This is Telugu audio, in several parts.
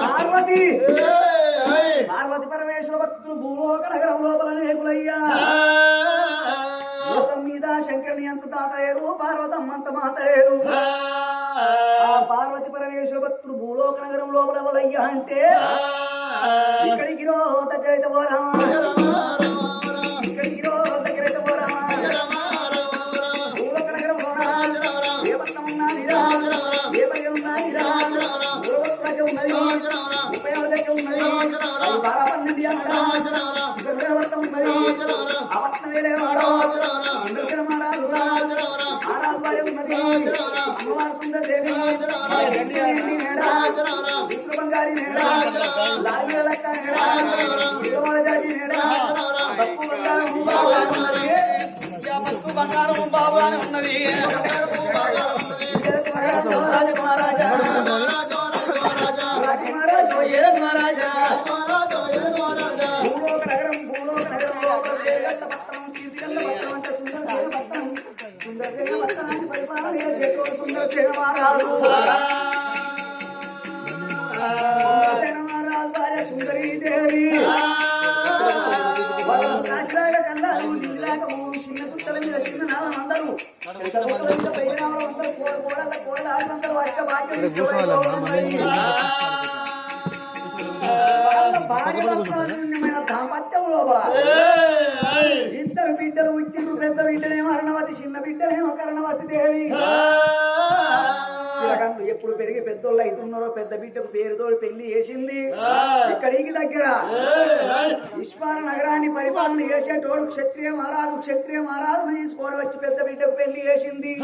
పార్వతి! పరమేశ్వర భక్తులు భూలోక నగరం లోపల నేకులయ్యా. లోకం మీద శంకరుని అంత తాత లేరు పార్వతమ్మ అంత మాత లేరు పార్వతి పరమేశ్వర భక్తులు భూలోక నగరం లోపల ఎవలయ్యా అంటే ఇక్కడికి రో దగ్గరైతే పోరామా మేడా విష్ణు బంగారి మేడా లాల్ మీద లెక్క మేడా జాతి మేడా బతుకు బంగారం బతుకు బంగారం ఉన్నది ఏ మహారాజా? దాంపత్యం లోపల ఇద్దరు బిడ్డలు పుట్టిండ్రు పెద్ద బిడ్డనేమో అరణవతి చిన్న బిడ్డనేమో కరణవతి దేవి. ఎప్పుడు పెరిగి పెద్దోళ్ళు అవుతున్నారో పెద్ద బిడ్డకు పేరుతో పెళ్ళి చేసింది. ఇక్కడికి దగ్గర. విశ్వాల నగరాన్ని పరిపాలన చేసేటోడు క్షత్రియ మహారాజు క్షత్రియ మహారాజును తీసుకొని వచ్చి పెద్ద బిడ్డకు పెళ్ళి చేసింది.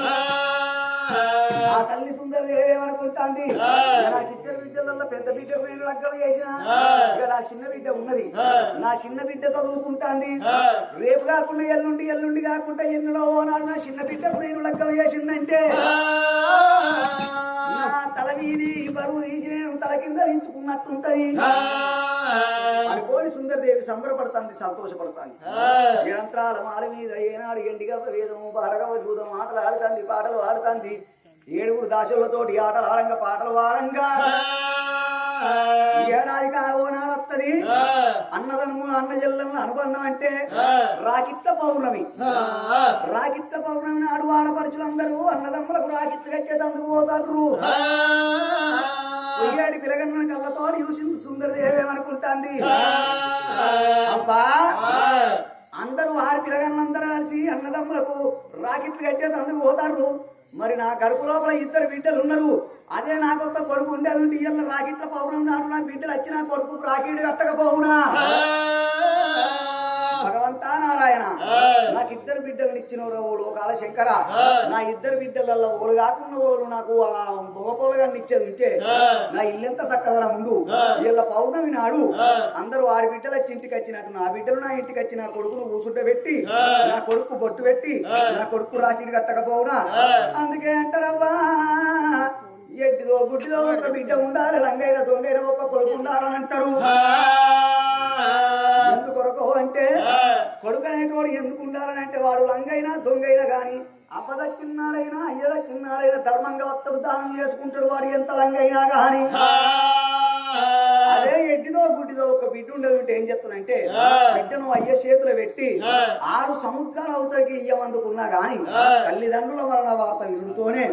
ఆ తల్లి సుందర ఏమనుకుంటాంది? నాకు ఇద్దరు బిడ్డలలో పెద్ద బిడ్డకు నేను లగ్గం చేసిన నా చిన్న బిడ్డ ఉన్నది. నా చిన్న బిడ్డ చదువుకుంటాంది. రేపు కాకుండా ఎల్లుండి ఎల్లుండి కాకుండా ఎన్నులో నాడు నా చిన్న బిడ్డకు నేను లగ్గం చేసిందంటే. నేను తల కింద దించుకున్నట్టుంటది అనుకోని సుందరదేవి సంబరపడుతుంది సంతోషపడుతుంది. నిరంతరాల మాల మీద ఏనాడు ఎండిగా వేదము భారగవ జూదం ఆటలు ఆడుతుంది పాటలు ఆడుతుంది. ఏడుగురు దాసులతోటి ఆటలు ఆడంగా పాటలు ఆడంగా. ఏడాది కావో నాడు వస్తుంది అన్నదనము అన్న జల్లముల అనుబంధం అంటే రాకిట్ల పౌర్ణమి. రాకిట్ల పౌర్ణమి నాడు ఆడపడుచులందరూ అన్నదమ్ములకు రాకిట్లు కట్టేదందుకు పోతారు. పొయ్యాడి పిలగన్న కళ్ళతో చూసింది సుందరదేవి ఏమనుకుంటాంది అబ్బా అందరూ ఆడి పిలగన్నందరూ కలిసి అన్నదమ్ములకు రాకెట్లు కట్టేది అందుకు పోతారు. మరి నా కడుపు లోపల ఇద్దరు బిడ్డలు ఉన్నారు. అదే నాకొక్క కొడుకు ఉండేది ఉంటే ఇయ్యాల రాకెట్ల పౌర్ణమి నాడు నా బిడ్డలు వచ్చి నా కొడుకు రాకెట్ కట్టకపోవునా? భగవంతా నారాయణ. నాకు ఇద్దరు బిడ్డలు ఇచ్చిన లోకాల శంకర నా ఇద్దరు బిడ్డలలో ఓడు కాకుండా ఓడు నాకు బొమ్మపోలుగా ఇచ్చేది ఉంటే నా ఇల్లెంత చక్కదనం ఉండు. వీళ్ళ పౌర్ణమి నాడు అందరూ ఆడి బిడ్డలు వచ్చి ఇంటికి వచ్చినట్టు నా బిడ్డలు నా ఇంటికి వచ్చి నా కొడుకును కూసుంట పెట్టి నా కొడుకు బొట్టు పెట్టి నా కొడుకు రాకిడి కట్టకపోవునా? అందుకే అంటారవ్వా ఎడ్డిదో గుడ్డిదో ఒక బిడ్డ ఉండాలి లంగైన దొంగైన ఒక కొడుకు ఉండాలని అంటారు. అనేటోడు ఎందుకు ఉండాలని అంటే వాడు లంగైనా దొంగైనా గాని అప్పదక్కిన్నాడైనా అయ్యదక్కిన్నాడైనా ధర్మంగా వత్తడు దానం చేసుకుంటాడు వాడు ఎంత లంగైనా గాని. అదే ఎడ్డిదో గుడ్డిదో ఒక బిడ్డ ఉండదు ఉంటే ఏం చెప్తుందంటే బిడ్డను అయ్య చేతులు పెట్టి ఆరు సముద్రాల అవతలికి ఇయ్యమందుకున్నా గాని తల్లిదండ్రుల మరణ వార్త వినుతూనే